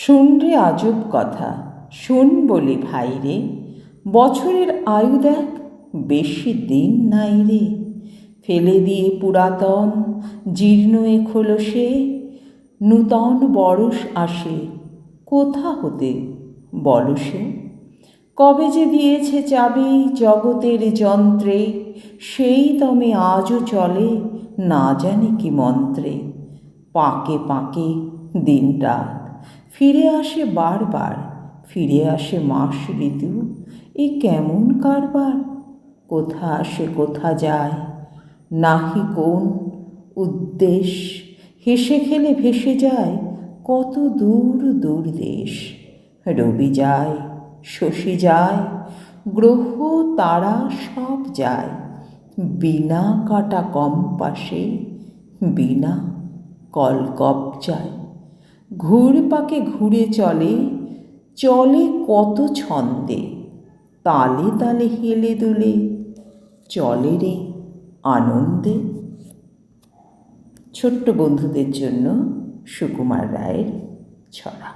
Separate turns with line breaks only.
শোন রে আজব কথা, শুন বলি ভাই রে, বছরের আয়ু দেখ, বেশি দিন নাই রে। ফেলে দিয়ে পুরাতন, জীর্ণ এ খোলসে নূতন বরস আসে, কোথা হতে বলসে কবে যে দিয়েছে চাবি জগতের যন্ত্রে, সেই দমে আজও চলে, না জানি কি মন্ত্রে। পাকে পাকে দিনটা ফিরে আসে বারবার, ফিরে আসে মাস ঋতু, এ কেমন কারবার? কোথা আসে, কোথা যায়? নাহি কোন উদ্দেশ? হেসে খেলে ভেসে যায়, কত দূর দূর দেশ? রবি যায়, শশী যায়, গ্রহ তারা সব যায়। বিনা কাটা কম্পাসে বিনা কলকপ যায়। ঘুর পাকে ঘুরে চলে চলে কত ছন্দে, তালে তালে হেলে দুলে, চলে রে আনন্দে। ছোট্ট বন্ধুদের জন্য সুকুমার রায়ের ছড়া।